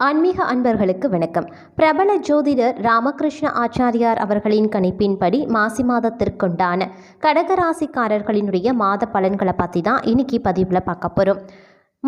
ஆன்மீக அன்பர்களுக்கு வணக்கம். பிரபல ஜோதிடர் ராமகிருஷ்ண ஆச்சாரியார் அவர்களின் கணிப்பின்படி மாசி மாதத்திற்குண்டான கடகராசிக்காரர்களினுடைய மாத பலன்களை பற்றி தான் இன்னைக்கு பதிவில் பார்க்க போகிறோம்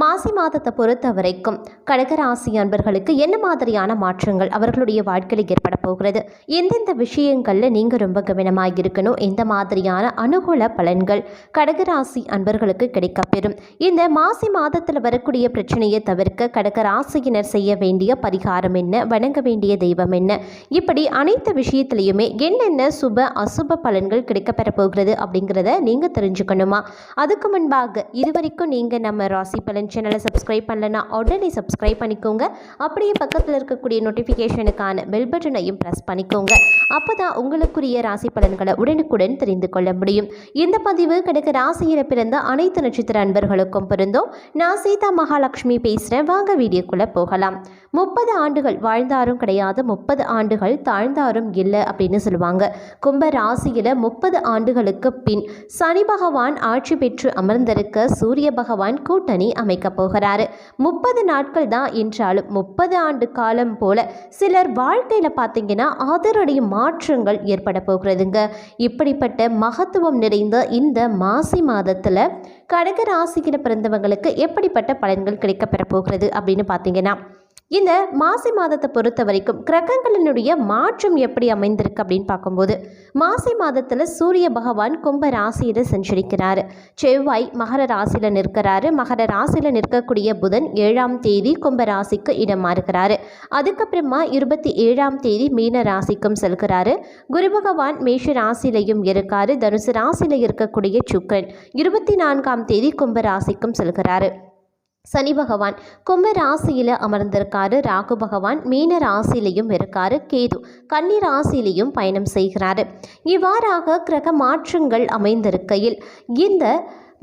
மாசி மாதத்தை பொறுத்த வரைக்கும் கடகராசி அன்பர்களுக்கு என்ன மாதிரியான மாற்றங்கள் அவர்களுடைய வாழ்க்கையில் ஏற்பட போகிறது? எந்தெந்த விஷயங்களில் நீங்கள் ரொம்ப கவனமாக இருக்கணும்? எந்த மாதிரியான அனுகூல பலன்கள் கடகராசி அன்பர்களுக்கு கிடைக்கப்பெறும் இந்த மாசி மாதத்தில் வரக்கூடிய பிரச்சனையை தவிர்க்க கடகராசியினர் செய்ய வேண்டிய பரிகாரம் என்ன? வணங்க வேண்டிய தெய்வம் என்ன? இப்படி அனைத்து விஷயத்திலையுமே என்னென்ன சுப அசுப பலன்கள் கிடைக்கப்பெற போகிறது அப்படிங்கிறத நீங்கள் தெரிஞ்சுக்கணுமா? அதுக்கு முன்பாக இதுவரைக்கும் நீங்கள் நம்ம ராசி பலன் சேனலை சப்ஸ்கிரைப் பண்ணலன்னா உடனே சப்ஸ்கிரைப் பண்ணிக்கோங்க. அப்படியே பக்கத்தில் இருக்கக்கூடிய நோட்டிஃபிகேஷனுக்கான பெல் பட்டனையும் ப்ரெஸ் பண்ணிக்கோங்க. அப்போ தான் உங்களுக்குரிய ராசி பலன்களை உடனுக்குடன் தெரிந்து கொள்ள முடியும். இந்த பதிவு கிடைக்க ராசியில் பிறந்த அனைத்து நட்சத்திர அன்பர்களுக்கும் பொருந்தும். நான் சீதா மகாலட்சுமி பேசுகிறேன் வாங்க வீடியோக்குள்ளே போகலாம். முப்பது ஆண்டுகள் வாழ்ந்தாரும் கிடையாது. முப்பது ஆண்டுகள் தாழ்ந்தாரும் இல்லை அப்படின்னு சொல்லுவாங்க. கும்ப ராசியில் முப்பது ஆண்டுகளுக்கு பின் சனி பகவான் ஆட்சி பெற்று அமர்ந்திருக்க சூரிய பகவான் கூட்டணி அமைக்க போகிறாரு. முப்பது நாட்கள் தான் என்றாலும் முப்பது ஆண்டு காலம் போல சிலர் வாழ்க்கையில் பார்த்தீங்கன்னா அதனுடைய மாற்றங்கள் ஏற்பட போகிறதுங்க. இப்படிப்பட்ட மகத்துவம் நிறைந்த இந்த மாசி மாதத்தில் கடக ராசியில் பிறந்தவங்களுக்கு எப்படிப்பட்ட பலன்கள் கிடைக்கப்பெற போகிறது அப்படின்னு பார்த்தீங்கன்னா இந்த மாசி மாதத்தை பொறுத்த வரைக்கும் கிரகங்களினுடைய மாற்றம் எப்படி அமைந்திருக்கு அப்படின்னு பார்க்கும்போது மாசி மாதத்தில் சூரிய பகவான் கும்ப ராசியில் சஞ்சரிக்கிறாரு செவ்வாய் மகர ராசியில் நிற்கிறாரு. மகர ராசியில் நிற்கக்கூடிய புதன் ஏழாம் தேதி கும்ப ராசிக்கு இடம் மாறுகிறாரு. அதுக்கப்புறமா இருபத்தி ஏழாம் தேதி மீன ராசிக்கும் செல்கிறாரு. குரு பகவான் மேஷ ராசியிலையும் இருக்காரு. தனுசு ராசியில் இருக்கக்கூடிய சுக்கரன் இருபத்தி நான்காம் தேதி கும்ப ராசிக்கும் செல்கிறாரு. சனி பகவான் கும்ப ராசியில் அமர்ந்திருக்காரு. ராகு பகவான் மீன ராசியிலையும் இருக்காரு. கேது கன்னி ராசியிலையும் பயணம் செய்கிறாரு. இவ்வாறாக கிரக மாற்றங்கள் அமைந்திருக்கையில் இந்த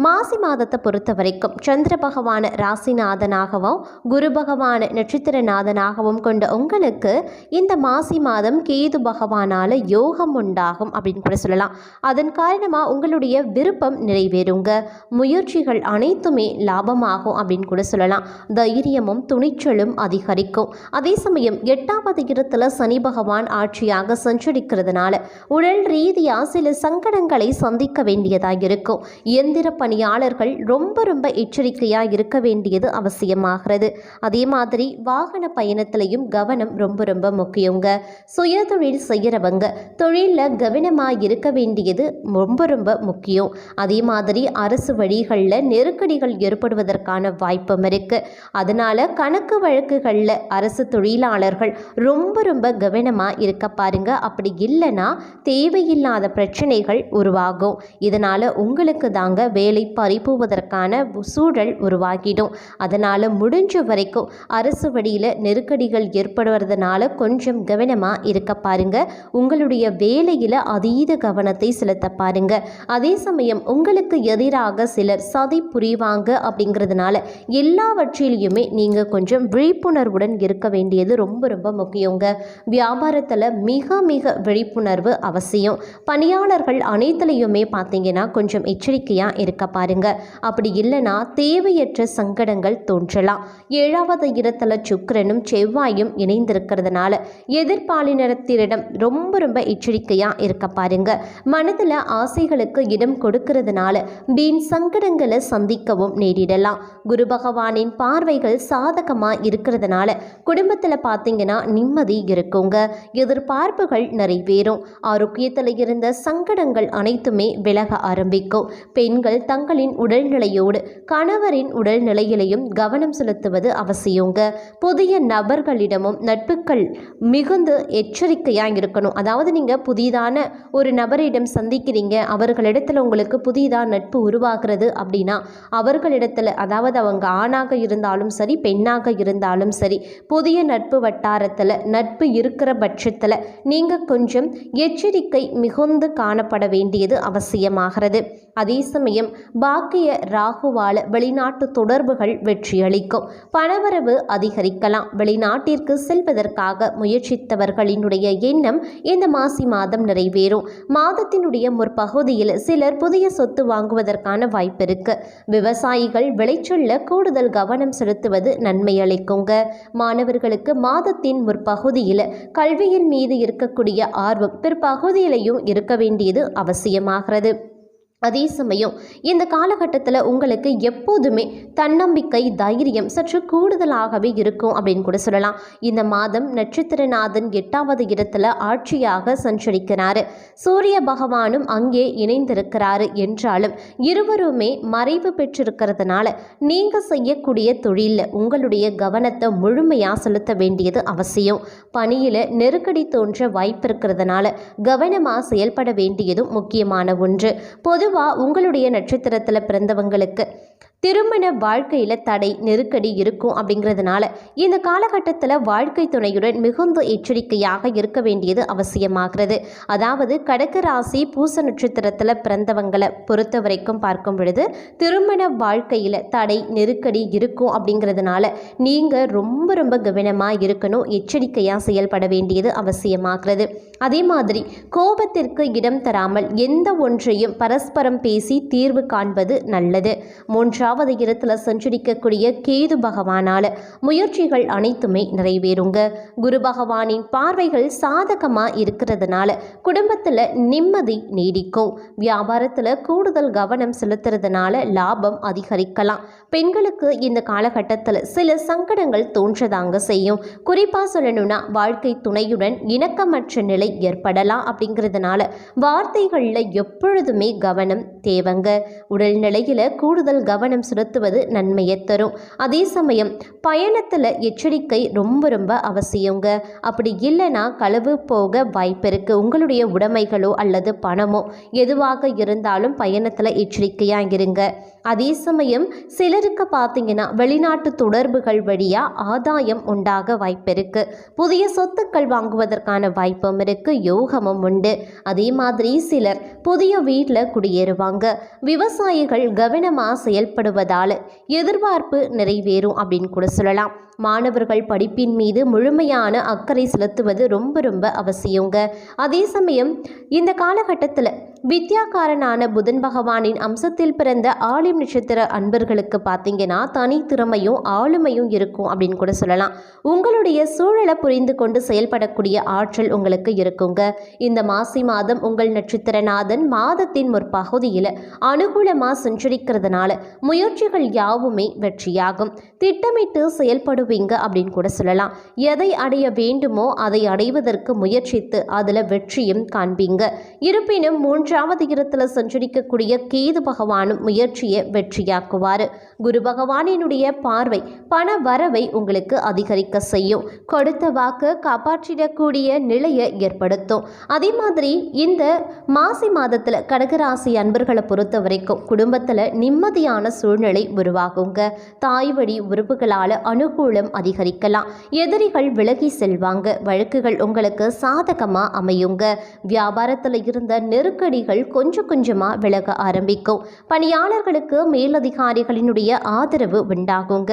மாசி மாதத்தை பொறுத்த வரைக்கும் சந்திர பகவான ராசிநாதனாகவும் குரு பகவான நட்சத்திரநாதனாகவும் கொண்ட உங்களுக்கு இந்த மாசி மாதம் கேது பகவானால் யோகம் உண்டாகும் அப்படின்னு கூட சொல்லலாம். அதன் காரணமாக உங்களுடைய விருப்பம் நிறைவேறுங்க. முயற்சிகள் அனைத்துமே லாபமாகும் அப்படின்னு கூட சொல்லலாம். தைரியமும் துணிச்சலும் அதிகரிக்கும். அதே சமயம் எட்டாவது இடத்துல சனி பகவான் ஆட்சியாக சஞ்சரிக்கிறதுனால உடல் ரீதியாக சில சங்கடங்களை சந்திக்க வேண்டியதாக இருக்கும். எந்திர பணியாளர்கள் ரொம்ப ரொம்ப எச்சரிக்கையாக இருக்க வேண்டியது அவசியமாகிறது. அதே மாதிரி வாகன பயணத்திலையும் கவனம் ரொம்ப ரொம்ப முக்கியங்க. சுயதொழில் செய்கிறவங்க தொழிலில் கவனமாக இருக்க வேண்டியது ரொம்ப ரொம்ப முக்கியம். அதே மாதிரி அரசு வழிகளில் நெருக்கடிகள் ஏற்படுவதற்கான வாய்ப்பும் இருக்குது அதனால் கணக்கு வழக்குகளில் அரசு தொழிலாளர்கள் ரொம்ப ரொம்ப கவனமாக இருக்க பாருங்க. அப்படி இல்லைன்னா தேவையில்லாத பிரச்சனைகள் உருவாகும். இதனால் உங்களுக்கு தாங்க வேலை பறிப்புவதற்கான சூழல் உருவாகிடும். அதனால் முடிஞ்ச வரைக்கும் அரசு வழியில் நெருக்கடிகள் ஏற்படுவதனால கொஞ்சம் கவனமாக இருக்க பாருங்க. உங்களுடைய வேலையில் அதீத கவனத்தை செலுத்த பாருங்க. அதே சமயம் உங்களுக்கு எதிராக சிலர் சதி புரிவாங்க அப்படிங்கிறதுனால எல்லாவற்றிலையுமே நீங்கள் கொஞ்சம் விழிப்புணர்வுடன் இருக்க வேண்டியது ரொம்ப ரொம்ப முக்கியங்க. வியாபாரத்தில் மிக மிக விழிப்புணர்வு அவசியம். பணியாளர்கள் அனைத்துலேயுமே பார்த்தீங்கன்னா கொஞ்சம் எச்சரிக்கையாக இருக்க பாருங்க. அப்படி இல்லைனா தேவையற்ற சங்கடங்கள் தோன்றலாம். ஏழாவது இடத்துல சுக்கிரனும் செவ்வாயும் இணைந்திருக்கிறதுனால எதிர்பாலினத்திடம் ரொம்ப ரொம்ப எச்சரிக்கையாக இருக்க பாருங்க. மனதில் ஆசைகளுக்கு இடம் கொடுக்கறதுனால வீண் சங்கடங்களை சந்திக்கவும் நேரிடலாம். குரு பகவானின் பார்வைகள் சாதகமாக இருக்கிறதுனால குடும்பத்தில் பார்த்தீங்கன்னா நிம்மதி இருக்குங்க. எதிர்பார்ப்புகள் நிறைவேறும். ஆரோக்கியத்தில் இருந்த சங்கடங்கள் அனைத்துமே விலக ஆரம்பிக்கும். பெண்கள் தங்களின் உடல்நிலையோடு கணவரின் உடல்நிலையிலையும் கவனம் செலுத்துவது அவசியங்க. புதிய நபர்களிடமும் நட்புகள் மிகுந்து எச்சரிக்கையாக இருக்கணும் அதாவது நீங்கள் புதிதான ஒரு நபரிடம் சந்திக்கிறீங்க அவர்களிடத்தில் உங்களுக்கு புதிதாக நட்பு உருவாகிறது அப்படின்னா அவர்களிடத்தில் அதாவது அவங்க ஆணாக இருந்தாலும் சரி பெண்ணாக இருந்தாலும் சரி புதிய நட்பு வட்டாரத்தில் நட்பு இருக்கிற பட்சத்தில் நீங்கள் கொஞ்சம் எச்சரிக்கை மிகுந்து காணப்பட வேண்டியது அவசியமாகிறது. அதே சமயம் பாக்கிய ராகுவால வெளிநாட்டு தொடர்புகள் வெற்றியளிக்கும். பணவரவு அதிகரிக்கலாம். வெளிநாட்டிற்கு செல்வதற்காக முயற்சித்தவர்களினுடைய எண்ணம் இந்த மாசி மாதம் நிறைவேறும். மாதத்தினுடைய முற்பகுதியில் சிலர் புதிய சொத்து வாங்குவதற்கான வாய்ப்பு இருக்கு விவசாயிகள் விளைச்சொல்ல கூடுதல் கவனம் செலுத்துவது நன்மை அளிக்குங்க மாணவர்களுக்கு மாதத்தின் முற்பகுதியில் கல்வியின் மீது இருக்கக்கூடிய ஆர்வம் பிற்பகுதியிலையும் இருக்க வேண்டியது அவசியமாகிறது. அதே சமயம் இந்த காலகட்டத்தில் உங்களுக்கு எப்போதுமே தன்னம்பிக்கை தைரியம் சற்று கூடுதலாகவே இருக்கும் அப்படின்னு கூட சொல்லலாம். இந்த மாதம் நட்சத்திரநாதன் எட்டாவது இடத்துல ஆட்சியாக சஞ்சரிக்கிறாரு. சூரிய பகவானும் அங்கே இணைந்திருக்கிறாரு என்றாலும் இருவருமே மறைவு பெற்றிருக்கிறதுனால நீங்கள் செய்யக்கூடிய தொழிலில் உங்களுடைய கவனத்தை முழுமையாக செலுத்த வேண்டியது அவசியம். பணியில் நெருக்கடி தோன்ற வாய்ப்பு இருக்கிறதுனால கவனமாக செயல்பட வேண்டியதும் முக்கியமான ஒன்று. பொது பொதுவாக உங்களுடைய நட்சத்திரத்தில் பிறந்தவங்களுக்கு திருமண வாழ்க்கையில் தடை நெருக்கடி இருக்கும் அப்படிங்கிறதுனால இந்த காலகட்டத்தில் வாழ்க்கை துணையுடன் மிகுந்த எச்சரிக்கையாக இருக்க வேண்டியது அவசியமாகிறது. அதாவது கடக ராசி பூச நட்சத்திரத்தில் பிறந்தவங்களை பொறுத்த வரைக்கும் பார்க்கும் பொழுது திருமண வாழ்க்கையில் தடை நெருக்கடி இருக்கும் அப்படிங்கிறதுனால நீங்கள் ரொம்ப ரொம்ப கவனமாக இருக்கணும் எச்சரிக்கையாக செயல்பட வேண்டியது அவசியமாகிறது. அதே மாதிரி கோபத்திற்கு இடம் தராமல் எந்த ஒன்றையும் பரஸ்பரம் பேசி தீர்வு காண்பது நல்லது. மூன்றாவது இடத்துல சஞ்சரிக்கக்கூடிய கேது பகவானால முயற்சிகள் அனைத்துமே நிறைவேறுங்க. குரு பகவானின் பார்வைகள் சாதகமாக இருக்கிறதுனால குடும்பத்தில் நிம்மதி நீடிக்கும். வியாபாரத்தில் கூடுதல் கவனம் செலுத்துறதுனால லாபம் அதிகரிக்கலாம். பெண்களுக்கு இந்த காலகட்டத்தில் சில சங்கடங்கள் தோன்றதாங்க செய்யும். குறிப்பாக சொல்லணும்னா வாழ்க்கை துணையுடன் இணக்கமற்ற நிலை ஏற்படலாம் அப்படிங்கிறதுனால வார்த்தைகளில் எப்பொழுதுமே கவனம் தேவைங்க. உடல்நிலையில் கூடுதல் கவனம் செலுத்துவது நன்மையை தரும். அதே சமயம் பயணத்தில் எச்சரிக்கை ரொம்ப ரொம்ப அவசியங்க. அப்படி இல்லைன்னா களவு போக வாய்ப்பு இருக்குது உங்களுடைய உடைமைகளோ அல்லது பணமோ எதுவாக இருந்தாலும் பயணத்தில் எச்சரிக்கையாக இருங்க. அதே சமயம் சிலருக்கு பார்த்தீங்கன்னா வெளிநாட்டு தொடர்புகள் வழியாக ஆதாயம் உண்டாக வாய்ப்பு இருக்கு. புதிய சொத்துக்கள் வாங்குவதற்கான வாய்ப்பும் இருக்கு. யோகமும் உண்டு. அதே மாதிரி சிலர் புதிய வீட்டில் ஏறுவாங்க. விவசாயிகள் கவனமாக செயல்படுவதால் எதிர்பார்ப்பு நிறைவேறும் அப்படின்னு கூட சொல்லலாம். மாணவர்கள் படிப்பின் மீது முழுமையான அக்கறை செலுத்துவது ரொம்ப ரொம்ப அவசியங்க. அதே சமயம் இந்த காலகட்டத்தில் வித்யாகாரனான புதன் பகவானின் அம்சத்தில் பிறந்த ஆலிம் நட்சத்திர அன்பர்களுக்கு பார்த்தீங்கன்னா தனித்திறமையும் ஆளுமையும் இருக்கும் அப்படின்னு கூட சொல்லலாம். உங்களுடைய சூழலை புரிந்து கொண்டு செயல்படக்கூடிய ஆற்றல் உங்களுக்கு இருக்குங்க. இந்த மாசி மாதம் உங்கள் நட்சத்திரநாதன் மாதத்தின் ஒரு பகுதியில் அனுகூலமாக சஞ்சரிக்கிறதுனால முயற்சிகள் யாவுமே வெற்றியாகும். திட்டமிட்டு செயல்படுவீங்க அப்படின்னு கூட சொல்லலாம். எதை அடைய வேண்டுமோ அதை அடைவதற்கு முயற்சித்து அதில் வெற்றியும் காண்பீங்க. இருப்பினும் மூன்று இடத்துல சஞ்சரிக்கக்கூடிய கேது பகவானும் முயற்சியை வெற்றியாக்குவார். குரு பகவானினுடைய பார்வை பண வரவை உங்களுக்கு அதிகரிக்க செய்யும். கொடுத்த வாக்கு காப்பாற்றிடக்கூடிய நிலையை ஏற்படுத்தும். அதே மாதிரி இந்த மாசி மாதத்தில் கடகராசி அன்பர்களை பொறுத்த வரைக்கும் குடும்பத்தில் நிம்மதியான சூழ்நிலை உருவாகுங்க. தாய் வழி உறுப்புகளால் அனுகூலம் அதிகரிக்கலாம். எதிரிகள் விலகி செல்வாங்க. வழக்குகள் உங்களுக்கு சாதகமாக அமையுங்க. வியாபாரத்தில் இருந்த நெருக்கடி நெருக்கடிகள் கொஞ்சம் கொஞ்சமாக விலக ஆரம்பிக்கும். பணியாளர்களுக்கு மேலதிகாரிகளினுடைய ஆதரவு உண்டாகுங்க.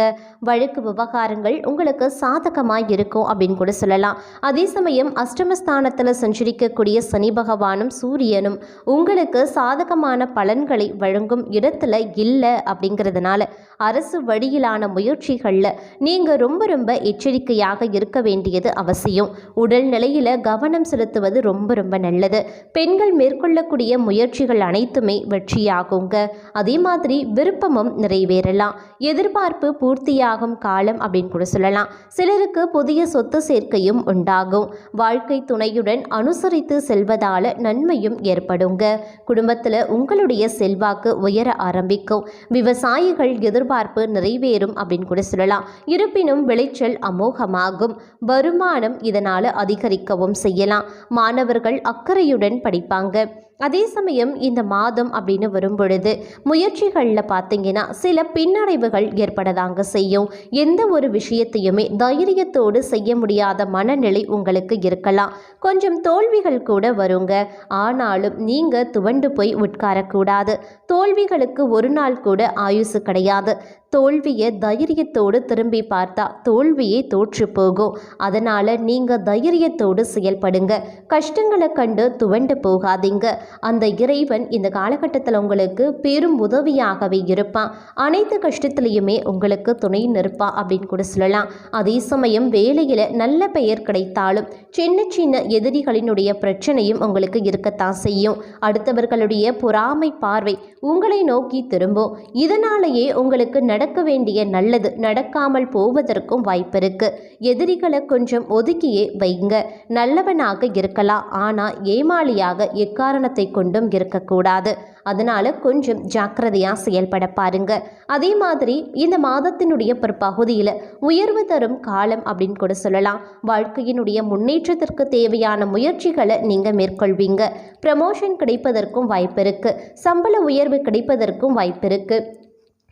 வழக்கு விவகாரங்கள் உங்களுக்கு சாதகமாக இருக்கும் அப்படின்னு கூட சொல்லலாம். அதே சமயம் அஷ்டமஸ்தானத்தில் சஞ்சரிக்கக்கூடிய சனி பகவானும் சூரியனும் உங்களுக்கு சாதகமான பலன்களை வழங்கும் இடத்துல இல்லை அப்படிங்கிறதுனால அரசு வழியிலான முயற்சிகளில் நீங்கள் ரொம்ப ரொம்ப எச்சரிக்கையாக இருக்க வேண்டியது அவசியம். உடல் நிலையில் கவனம் செலுத்துவது ரொம்ப ரொம்ப நல்லது. பெண்கள் மேற்கொள்ளக்கூடிய முயற்சிகள் அனைத்துமே வெற்றியாகுங்க. அதே மாதிரி விருப்பமும் நிறைவேறலாம். எதிர்பார்ப்பு பூர்த்தியாகும் காலம் அப்படின்னு கூட சொல்லலாம். சிலருக்கு புதிய சொத்து சேர்க்கையும் உண்டாகும். வாழ்க்கை துணையுடன் அனுசரித்து செல்வதால நன்மையும் ஏற்படுங்க. குடும்பத்தில் உங்களுடைய செல்வாக்கு உயர ஆரம்பிக்கும். விவசாயிகள் எதிர்பார்ப்பு நிறைவேறும் அப்படின்னு கூட சொல்லலாம். இருப்பினும் விளைச்சல் அமோகமாகும். வருமானம் இதனால் அதிகரிக்கவும் செய்யலாம். மாணவர்கள் அக்கறையுடன் படிப்பாங்க. அதே சமயம் இந்த மாதம் அப்படின்னு வரும் பொழுது முயற்சிகளில் பார்த்தீங்கன்னா சில பின்னடைவுகள் ஏற்படதாங்க செய்யும். எந்த ஒரு விஷயத்தையுமே தைரியத்தோடு செய்ய முடியாத மனநிலை உங்களுக்கு இருக்கலாம். கொஞ்சம் தோல்விகள் கூட வருங்க. ஆனாலும் நீங்கள் துவண்டு போய் உட்காரக்கூடாது. தோல்விகளுக்கு ஒரு நாள் கூட ஆயுசு கிடையாது. தோல்வியை தைரியத்தோடு திரும்பி பார்த்தா தோல்வியே தோற்று போகும். அதனால் நீங்கள் தைரியத்தோடு செயல்படுங்க. கஷ்டங்களை கண்டு துவண்டு போகாதீங்க. அந்த இறைவன் இந்த காலகட்டத்தில் உங்களுக்கு பெரும் உதவியாகவே இருப்பான். அனைத்து கஷ்டத்துலேயுமே உங்களுக்கு துணை நிற்பான் அப்படின்னு கூட சொல்லலாம். அதே சமயம் வேலையில் நல்ல பெயர் கிடைத்தாலும் சின்ன சின்ன எதிரிகளினுடைய பிரச்சனையும் உங்களுக்கு இருக்கத்தான் செய்யும். அடுத்தவர்களுடைய பொறாமை பார்வை உங்களை நோக்கி திரும்பும். இதனாலேயே உங்களுக்கு நடக்க வேண்டிய நல்லது நடக்காமல் போவதற்கும் வாய்ப்பிருக்கு. எதிரிகளை கொஞ்சம் ஒதுக்கியே வைங்க. நல்லவனாக இருக்கலாம். ஆனால் ஏமாளியாக எக்காரணத்தை கொண்டும் இருக்கக்கூடாது. அதனால கொஞ்சம் ஜாக்கிரதையாக செயல்பட பாருங்க. அதே மாதிரி இந்த மாதத்தினுடைய பிற்பகுதியில் உயர்வு தரும் காலம் அப்படின்னு கூட சொல்லலாம். வாழ்க்கையினுடைய முன்னேற்றத்திற்கு தேவையான முயற்சிகளை நீங்கள் மேற்கொள்வீங்க. ப்ரமோஷன் கிடைப்பதற்கும் வாய்ப்பு இருக்கு சம்பள உயர்வு கிடைப்பதற்கும் வாய்ப்பு இருக்கு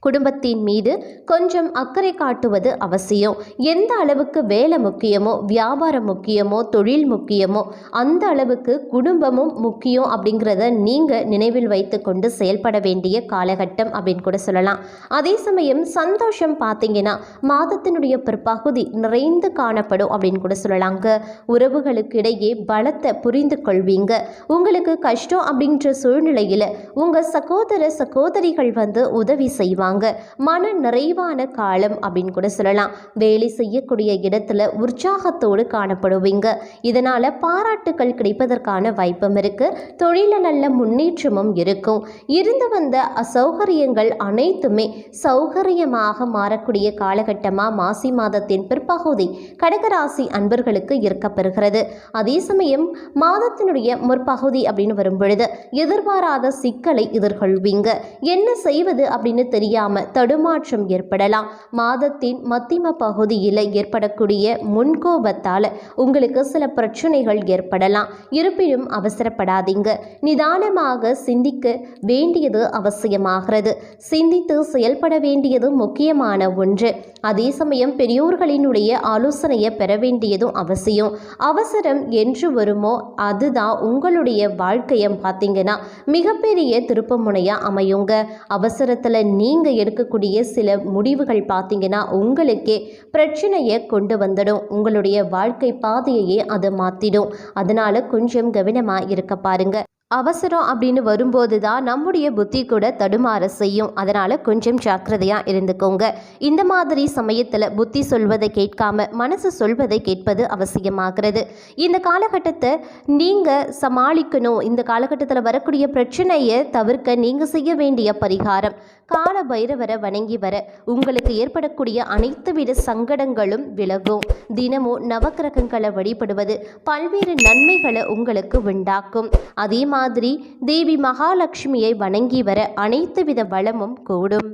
குடும்பத்தின் மீது கொஞ்சம் அக்கறை காட்டுவது அவசியம். எந்த அளவுக்கு வேலை முக்கியமோ வியாபாரம் முக்கியமோ தொழில் முக்கியமோ அந்த அளவுக்கு குடும்பமும் முக்கியம் அப்படிங்கிறத நீங்கள் நினைவில் வைத்து கொண்டு செயல்பட வேண்டிய காலகட்டம் அப்படின்னு கூட சொல்லலாம். அதே சமயம் சந்தோஷம் பார்த்தீங்கன்னா மாதத்தினுடைய பிற்பகுதி நிறைந்து காணப்படும் அப்படின்னு கூட சொல்லலாங்க. உறவுகளுக்கு இடையே பலத்தை புரிந்து கொள்வீங்க. உங்களுக்கு கஷ்டம் அப்படின்ற சூழ்நிலையில் உங்கள் சகோதர சகோதரிகள் வந்து உதவி செய்வாங்க. செய்வாங்க மன நிறைவான காலம் அப்படின்னு கூட சொல்லலாம். வேலை செய்யக்கூடிய இடத்துல உற்சாகத்தோடு காணப்படுவீங்க. இதனால் பாராட்டுக்கள் கிடைப்பதற்கான வாய்ப்பும் இருக்கு. தொழில நல்ல முன்னேற்றமும் இருக்கும். இருந்து வந்த அசௌகரியங்கள் அனைத்துமே சௌகரியமாக மாறக்கூடிய காலகட்டமாக மாசி மாதத்தின் பிற்பகுதி கடகராசி அன்பர்களுக்கு இருக்கப்பெறுகிறது. அதே சமயம் மாதத்தினுடைய முற்பகுதி அப்படின்னு வரும் பொழுது எதிர்பாராத சிக்கலை எதிர்கொள்வீங்க. என்ன செய்வது அப்படின்னு தெரியாது தெரியாம தடுமாற்றம் ஏற்படலாம். மாதத்தின் மத்திம பகுதியில் ஏற்படக்கூடிய முன்கோபத்தால் உங்களுக்கு சில பிரச்சனைகள் ஏற்படலாம். இருப்பினும் அவசரப்படாதீங்க. நிதானமாக சிந்திக்க வேண்டியது அவசியமாகிறது. சிந்தித்து செயல்பட வேண்டியது முக்கியமான ஒன்று. அதே சமயம் பெரியோர்களினுடைய ஆலோசனையை பெற வேண்டியதும் அவசியம். அவசரம் என்று வருமோ அதுதான் உங்களுடைய வாழ்க்கையை பார்த்தீங்கன்னா மிகப்பெரிய திருப்பமுனையாக அமையுங்க. அவசரத்தில் நீங்கள் எடுக்கக்கூடிய சில முடிவுகள் பார்த்தீங்கன்னா உங்களுக்கே பிரச்சனையை கொண்டு வந்துடும். உங்களுடைய வாழ்க்கை பாதையையே அதை மாற்றிடும் அதனால் கொஞ்சம் கவனமாக இருக்க பாருங்க. அவசரம் அப்படின்னு வரும்போது தான் நம்முடைய புத்தி கூட தடுமாற செய்யும். அதனால் கொஞ்சம் ஜாக்கிரதையாக இருந்துக்கோங்க. இந்த மாதிரி சமயத்தில் புத்தி சொல்வதை கேட்காம மனசு சொல்வதை கேட்பது அவசியமாகிறது. இந்த காலகட்டத்தை நீங்கள் சமாளிக்கணும். இந்த காலகட்டத்தில் வரக்கூடிய பிரச்சனையை தவிர்க்க நீங்கள் செய்ய வேண்டிய பரிகாரம். கால பைரவரை வணங்கி வர உங்களுக்கு ஏற்படக்கூடிய அனைத்து வித சங்கடங்களும் விலகும். தினமும் நவக்கிரகங்களை வழிபடுவது பல்வேறு நன்மைகளை உங்களுக்கு உண்டாக்கும். அதே மாதிரி தேவி மகாலட்சுமியை வணங்கி வர அனைத்து வித வளமும் கூடும்.